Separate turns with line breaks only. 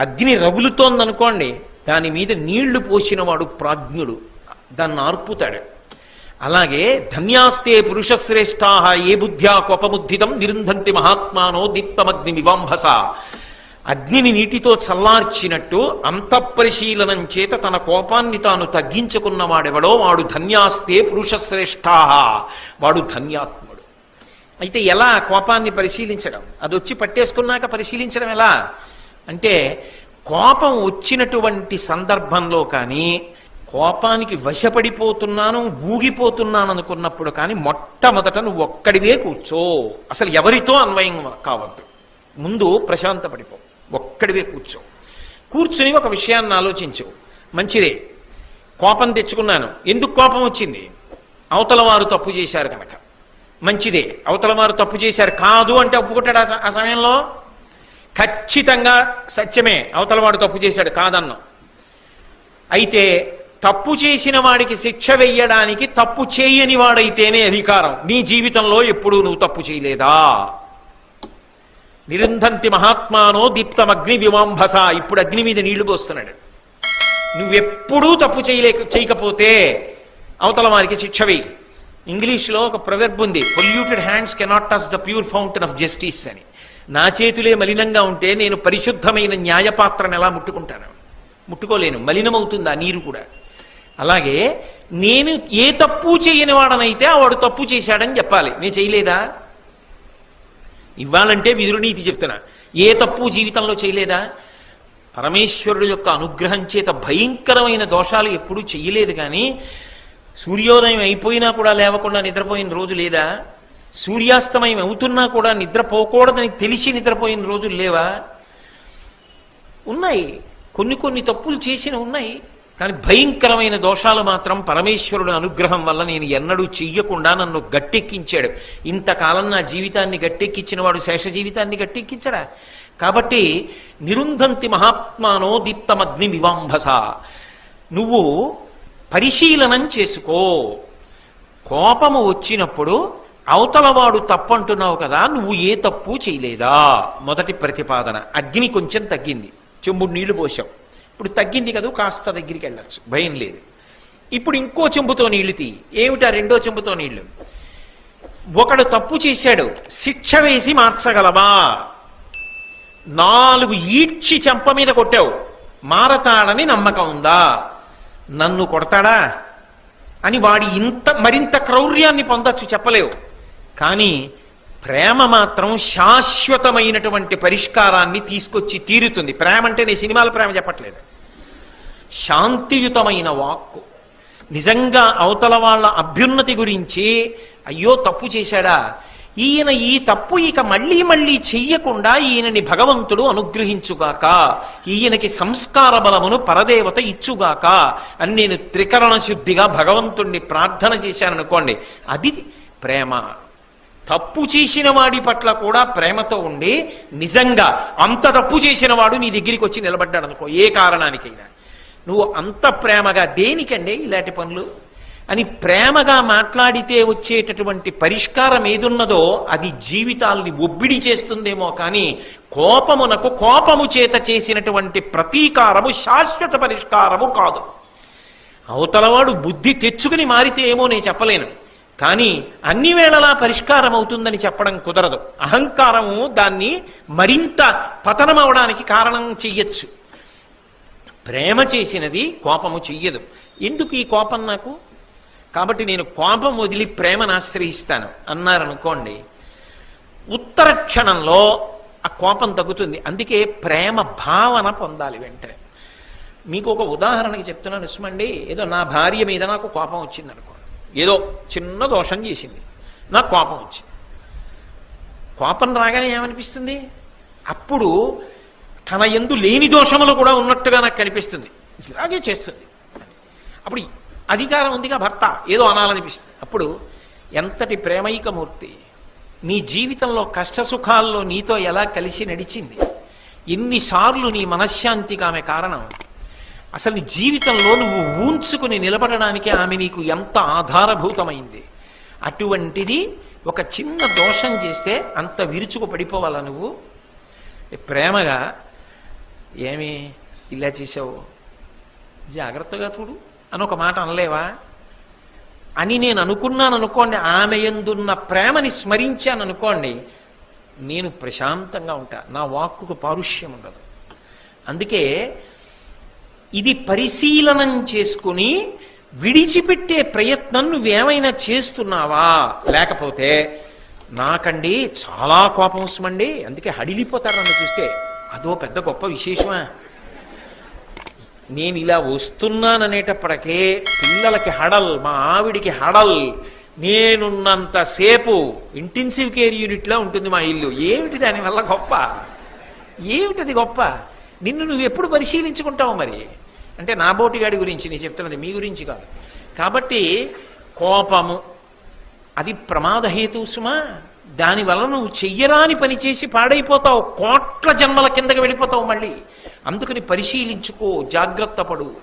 అగ్ని రగులుతోందనుకోండి దాని మీద నీళ్ళు పోసినవాడు ప్రాజ్ఞుడు. దాన్ని ఆర్పుతాడు. అలాగే ధన్యాస్తే పురుషశ్రేష్టా ఏ బుద్ధ్యా కోపముద్ధితం నిరుంధంతి మహాత్మానో దీప్తమగ్ని వివాంభస. అగ్నిని నీటితో చల్లార్చినట్టు అంతఃపరిశీలనం చేత తన కోపాన్ని తాను తగ్గించుకున్నవాడెవడో వాడు ధన్యాస్తే పురుషశ్రేష్టా వాడు ధన్యాత్ముడు. అయితే ఎలా కోపాన్ని పరిశీలించడం? అది వచ్చి పట్టేసుకున్నాక పరిశీలించడం ఎలా? అంటే కోపం వచ్చినటువంటి సందర్భంలో కానీ కోపానికి వశపడిపోతున్నాను ఊగిపోతున్నాను అనుకున్నప్పుడు కానీ మొట్టమొదట నువ్వు ఒక్కడివే కూర్చో. అసలు ఎవరితో అన్వయం కావద్దు. ముందు ప్రశాంతపడిపో. ఒక్కడివే కూర్చో. కూర్చుని ఒక విషయాన్ని ఆలోచించు. మంచిదే. కోపం తెచ్చుకున్నాను. ఎందుకు కోపం వచ్చింది? అవతల వారు తప్పు చేశారు కనుక. మంచిదే. అవతల వారు తప్పు చేశారు. కాదు అంటే ఒప్పుకుంటాడు ఆ- ఆ సమయంలో? ఖచ్చితంగా సత్యమే. అవతల వాడు తప్పు చేశాడు కాదన్నం. అయితే తప్పు చేసిన వాడికి శిక్ష వెయ్యడానికి తప్పు చేయని వాడైతేనే అధికారం. నీ జీవితంలో ఎప్పుడూ నువ్వు తప్పు చేయలేదా? నిరుంధంతి మహాత్మానో దీప్తమగ్ని వివాంభస ఇప్పుడు అగ్ని మీద నీళ్ళు పోస్తున్నాడు. నువ్వెప్పుడూ తప్పు చేయలేక చేయకపోతే అవతల వారికి శిక్ష వెయ్యి ఇంగ్లీష్లో ఒక ప్రవెర్బ్ ఉంది polluted hands cannot touch the pure fountain of justice అని. నా చేతులే మలినంగా ఉంటే నేను పరిశుద్ధమైన న్యాయపాత్రను ఎలా ముట్టుకుంటాను? ముట్టుకోలేను. మలినమవుతుంది? ఆ నీరు కూడా. అలాగే నేను ఏ తప్పు చేయని వాడనైతే వాడు తప్పు చేశాడని చెప్పాలి. నేను చేయలేదా? ఇవ్వాలంటే విదురునీతి చెప్తున్నా. ఏ తప్పు జీవితంలో చేయలేదా? పరమేశ్వరుడు యొక్క అనుగ్రహం చేత భయంకరమైన దోషాలు ఎప్పుడూ చెయ్యలేదు కానీ సూర్యోదయం అయిపోయినా కూడా లేవకుండా నిద్రపోయిన రోజు లేదా? సూర్యాస్తమయం అవుతున్నా కూడా నిద్రపోకూడదని తెలిసి నిద్రపోయిన రోజులు లేవా? ఉన్నాయి. కొన్ని కొన్ని తప్పులు చేసిన ఉన్నాయి. కానీ భయంకరమైన దోషాలు మాత్రం పరమేశ్వరుడు అనుగ్రహం వల్ల నేను ఎన్నడూ చెయ్యకుండా నన్ను గట్టెక్కించాడు. ఇంతకాలం నా జీవితాన్ని గట్టెక్కించిన వాడు శేష జీవితాన్ని గట్టెక్కించడా? కాబట్టి నిరుంధంతి మహాత్మానో దీప్తమగ్ని వివాంభస నువ్వు పరిశీలనం చేసుకో. కోపము వచ్చినప్పుడు అవతలవాడు తప్పు అంటున్నావు కదా నువ్వు ఏ తప్పు చేయలేదా? మొదటి ప్రతిపాదన. అగ్ని కొంచెం తగ్గింది. చెంబుడు నీళ్ళు పోసావు ఇప్పుడు తగ్గింది కదా కాస్త దగ్గరికి వెళ్ళచ్చు. భయం లేదు. ఇప్పుడు ఇంకో చెంబుతో నీళ్ళు తీ ఏమిటా రెండో చెంబుతో నీళ్ళు? ఒకడు తప్పు చేశాడు శిక్ష వేసి మార్చగలవా? నాలుగు ఈడ్చి చెంప మీద కొట్టావు. మారతాడని నమ్మకం ఉందా? నన్ను కొడతాడా? అని వాడి ఇంత మరింత క్రౌర్యాన్ని పొందొచ్చు చెప్పలేవు. కానీ ప్రేమ మాత్రం శాశ్వతమైనటువంటి పరిష్కారాన్ని తీసుకొచ్చి తీరుతుంది. ప్రేమ అంటే నేను సినిమాల ప్రేమ చెప్పట్లేదు. శాంతియుతమైన వాక్కు. నిజంగా అవతల వాళ్ళ అభ్యున్నతి గురించి అయ్యో తప్పు చేశాడా? ఈయన ఈ తప్పు ఇక మళ్ళీ మళ్ళీ చెయ్యకుండా ఈయనని భగవంతుడు అనుగ్రహించుగాక ఈయనకి సంస్కార బలమును పరదేవత ఇచ్చుగాక అని నేను త్రికరణ శుద్ధిగా భగవంతుణ్ణి ప్రార్థన చేశాననుకోండి అది ప్రేమ. తప్పు చేసిన వాడి పట్ల కూడా ప్రేమతో ఉండి నిజంగా అంత తప్పు చేసిన వాడు నీ దగ్గరికి వచ్చి నిలబడ్డాడు అనుకో ఏ కారణానికైనా. నువ్వు అంత ప్రేమగా దేనికండి ఇలాంటి పనులు? అని ప్రేమగా మాట్లాడితే వచ్చేటటువంటి పరిష్కారం ఏదున్నదో అది జీవితాల్ని ఒబ్బిడి చేస్తుందేమో కానీ కోపమునకు కోపము చేత చేసినటువంటి ప్రతీకారము శాశ్వత పరిష్కారము కాదు. అవతలవాడు బుద్ధి తెచ్చుకుని మారితే ఏమో నేను చెప్పలేను. కానీ అన్ని వేళలా పరిష్కారం అవుతుందని చెప్పడం కుదరదు. అహంకారము దాన్ని మరింత పతనం అవడానికి కారణం చెయ్యొచ్చు. ప్రేమ చేసినది కోపము చెయ్యదు. ఎందుకు ఈ కోపం నాకు? కాబట్టి నేను కోపం వదిలి ప్రేమను ఆశ్రయిస్తాను. అన్నారనుకోండి ఉత్తర క్షణంలో ఆ కోపం తగ్గుతుంది. అందుకే ప్రేమ భావన పొందాలి వెంటనే. మీకు ఒక ఉదాహరణకి చెప్తున్నాను ఇస్మండి ఏదో నా భార్య మీద నాకు కోపం వచ్చింది అనుకోండి ఏదో చిన్న దోషం చేసింది. నాకు కోపం వచ్చింది. కోపం రాగానే ఏమనిపిస్తుంది? అప్పుడు తన ఎందు లేని దోషములు కూడా ఉన్నట్టుగా నాకు కనిపిస్తుంది. ఇలాగే చేస్తుంది. అప్పుడు అధికారం ఉందిగా భర్త ఏదో అనాలనిపిస్తుంది. అప్పుడు ఎంతటి ప్రేమైకమూర్తి నీ జీవితంలో కష్టసుఖాల్లో నీతో ఎలా కలిసి నడిచింది? ఎన్నిసార్లు నీ మనశ్శాంతికి ఆమె కారణం? అసలు నీ జీవితంలో నువ్వు ఊంచుకుని నిలబడడానికి ఆమె నీకు ఎంత ఆధారభూతమైంది? అటువంటిది ఒక చిన్న దోషం చేస్తే అంత విరుచుకు పడిపోవాలా నువ్వు ప్రేమగా? ఏమి ఇలా చేసావు? జాగ్రత్తగా చూడు అని ఒక మాట అనలేవా? అని నేను అనుకున్నాను అనుకోండి ఆమె ఎందున్న ప్రేమని స్మరించాను అనుకోండి నేను ప్రశాంతంగా ఉంటా. నా వాక్కుకు పారుష్యం ఉండదు. అందుకే ఇది పరిశీలనం చేసుకుని విడిచిపెట్టే ప్రయత్నం నువ్వేమైనా చేస్తున్నావా? లేకపోతే నాకండి చాలా కోపం వస్తుందండి. అందుకే హడిలిపోతారు నన్ను చూస్తే. అదో పెద్ద గొప్ప విశేషమా? నేను ఇలా వస్తున్నాననేటప్పటికే పిల్లలకి హడల్ మా ఆవిడికి హడల్. నేనున్నంతసేపు ఇంటెన్సివ్ కేర్ యూనిట్లో ఉంటుంది మా ఇల్లు. ఏమిటి దానివల్ల గొప్ప? ఏమిటది గొప్ప? నిన్ను నువ్వు ఎప్పుడు పరిశీలించుకుంటావు మరి? అంటే నా బోటిగాడి గురించి నేను చెప్తున్నది మీ గురించి కాదు. కాబట్టి కోపము అది ప్రమాదహేతు సుమా దానివల్ల నువ్వు చెయ్యరాని పని చేసి పాడైపోతావు కోట్ల జన్మల కిందకి వెళ్ళిపోతావు మళ్ళీ. అందుకని పరిశీలించుకో జాగ్రత్త పడు.